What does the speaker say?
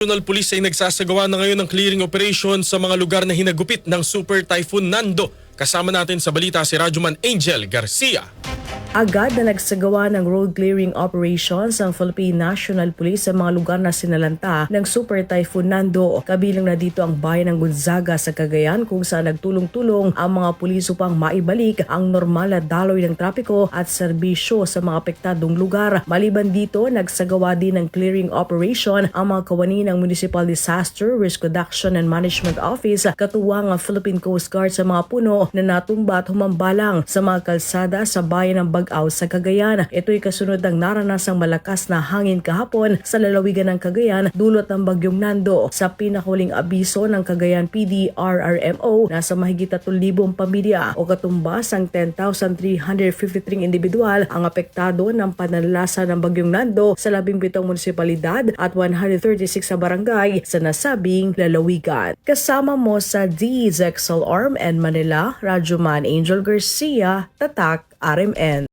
National Police ay nagsasagawa na ngayon ng clearing operation sa mga lugar na hinagupit ng Super Typhoon Nando. Kasama natin sa balita si Radyoman Angel Garcia. Agad na nagsagawa ng road clearing operations ang Philippine National Police sa mga lugar na sinalanta ng Super Typhoon Nando. Kabilang na dito ang bayan ng Gonzaga sa Cagayan kung saan nagtulong-tulong ang mga pulis upang maibalik ang normal na daloy ng trapiko at serbisyo sa mga apektadong lugar. Maliban dito, nagsagawa din ng clearing operation ang mga kawani ng Municipal Disaster Risk Reduction and Management Office katuwang ang Philippine Coast Guard sa mga puno na natumba at humambalang sa mga kalsada sa bayan ng Bagaw sa Cagayan. Ito'y kasunod ng naranasang malakas na hangin kahapon sa lalawigan ng Cagayan dulot ng bagyong Nando. Sa pinakuling abiso ng Cagayan PD RRMO, nasa mahigit 3,000 pamilya o katumbas ang 10,353 individual ang apektado ng pananalasa ng bagyong Nando sa 17 munisipalidad at 136 sa barangay sa nasabing lalawigan. Kasama mo sa DZXL Arm and Manila, Radyoman Angel Garcia, Tatak, RMN.